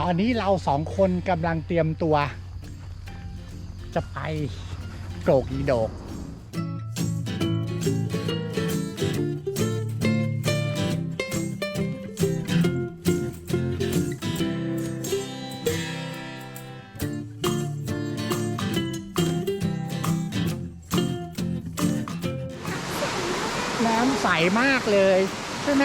ตอนนี้เราสองคนกำลังเตรียมตัว จะไปโกรกอีโดกน้ำใสมากเลย ใช่ไหม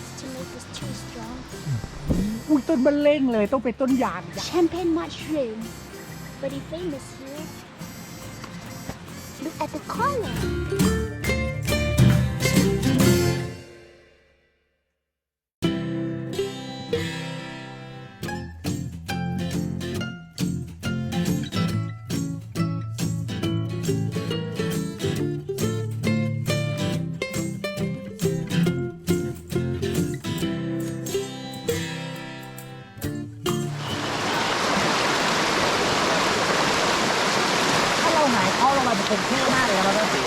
อาไปยิง This is a part of the roots to make this tree strong. อุ้ยต้นมันเล่งเลยต้องเป็นต้นยาง Champagne mushroom. Very famous here. Look at the color. ายเข้าลงมากเลยนะแม่สี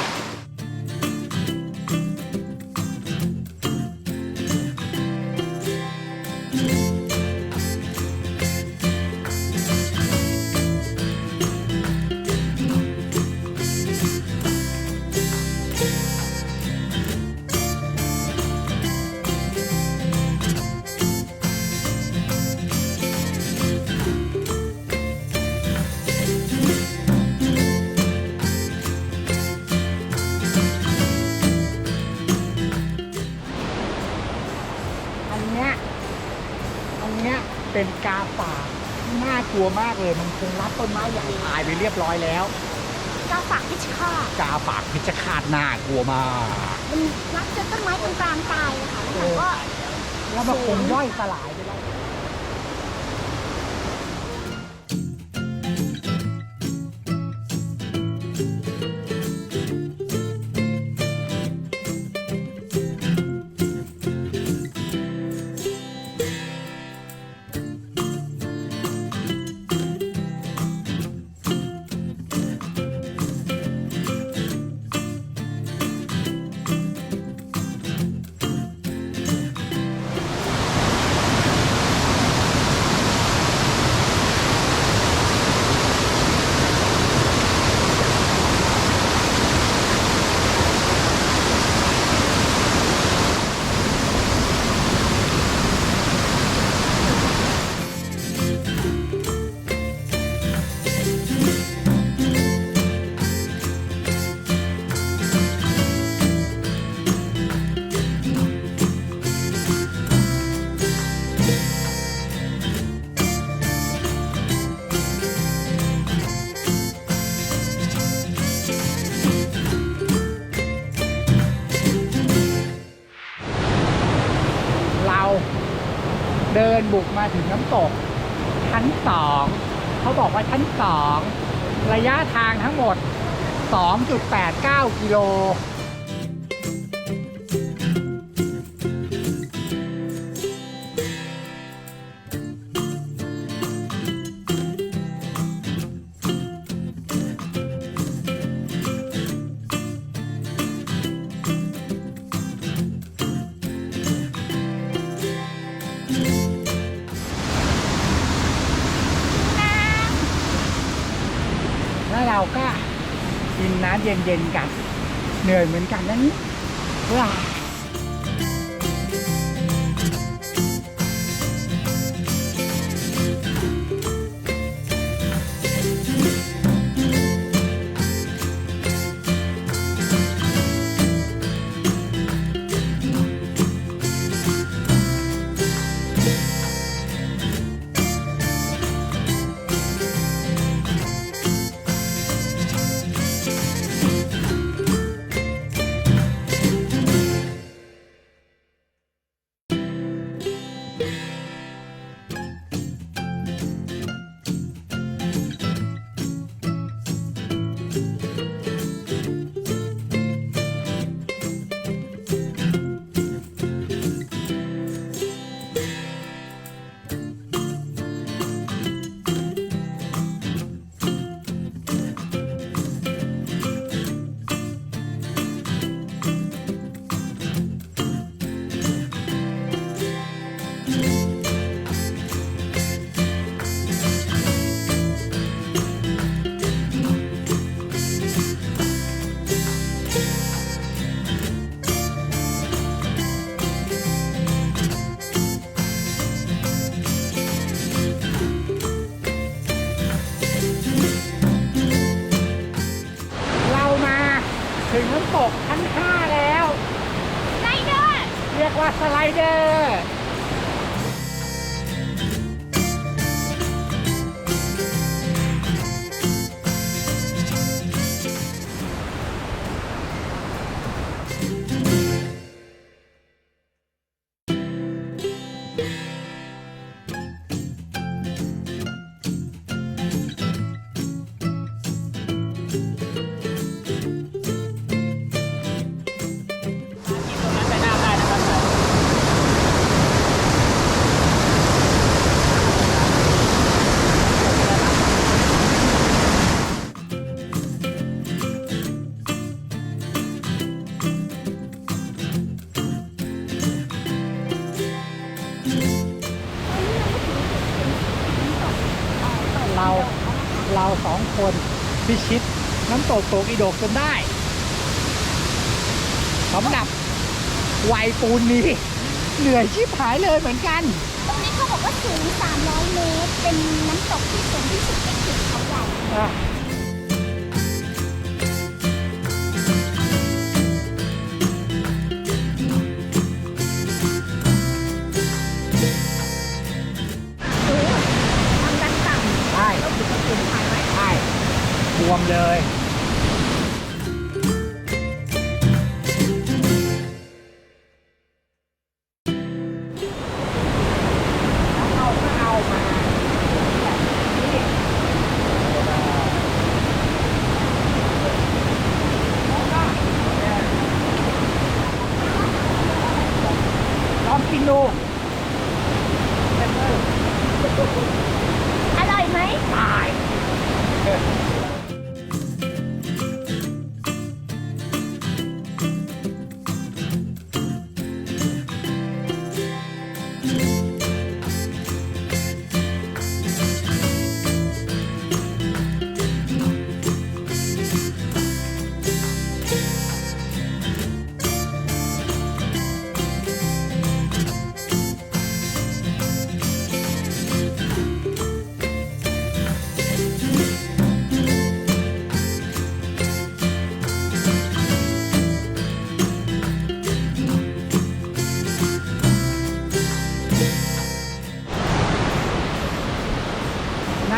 เป็นกาป่าที่น่ากลัวมากเลย มันคงรัดต้นไม้ใหญ่ตายไปเรียบร้อยแล้ว กาฝากพิชคาตกาปากพิจคาตน่ากลัวมาก มันรักจนต้นไม้ตรงกลางตายเลยค่ะแล้วมันก็แล้วมันคงย่อยสลายไป เดินบุกมาถึงน้ำตก ชั้นสองเขาบอกว่าชั้นสองระยะทางทั้งหมด 2.89 กิโล เราก็กินน้ำเย็นๆกัน เหนื่อยเหมือนกันนั่นี่ว้า ตกชั้น 5 แล้วสไลเดอร์ เรียกว่าสไลเดอร์ เราสองคนพิชิตน้ำตกโตกอีโดกจนได้สำหรับวัยปูนนี้เหนื่อยชิบหายเลยเหมือนกัน ตรงนี้เขาบอกว่าสูง 300 เมตร เป็นน้ำตกที่สูงที่สุดในเขตเขาใหญ่ วมเลย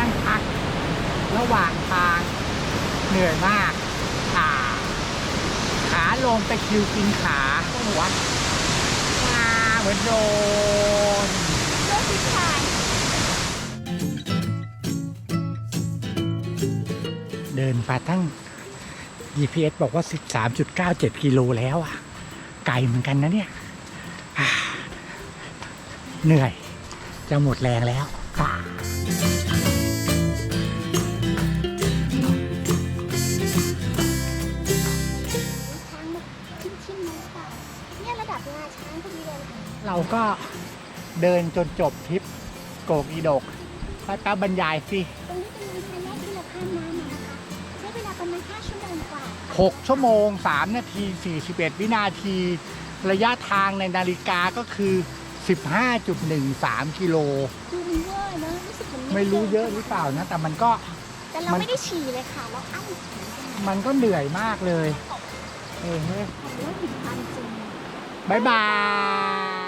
งพัก ระหว่างทางเหนื่อยมากขาขาลงตะคิวกินขาต้องวัดมาเหมือนโดนเลือกทิศทางเดินมาตั้ง GPS บอกว่า 13.97 กิโลแล้วอะ ไกลเหมือนกันนะเนี่ย เหนื่อย จะหมดแรงแล้วอ่า เราก็เดินจนจบทริปโกกอีดกป้าป้าบรรยายสิตรงนี้เป็นลำธารแรกที่เราข้ามน้ำมานะคะ ใช้เวลาประมาณ5ชั่วโมงกว่า 6 ชั่วโมง 3 นาที 41 วินาที ระยะทางในนาฬิกาก็คือ 15.13 กิโล ดูมันเวอร์เนอะรู้สึกเหมือนไม่รู้เยอะหรือเปล่านะ แต่มันก็ แต่เรามันไม่ได้ฉี่เลยค่ะ เราอั้นฉี่กันมันก็เหนื่อยมากเลย เออเฮ้ยแต่ว่าถึงความจริงบายบาย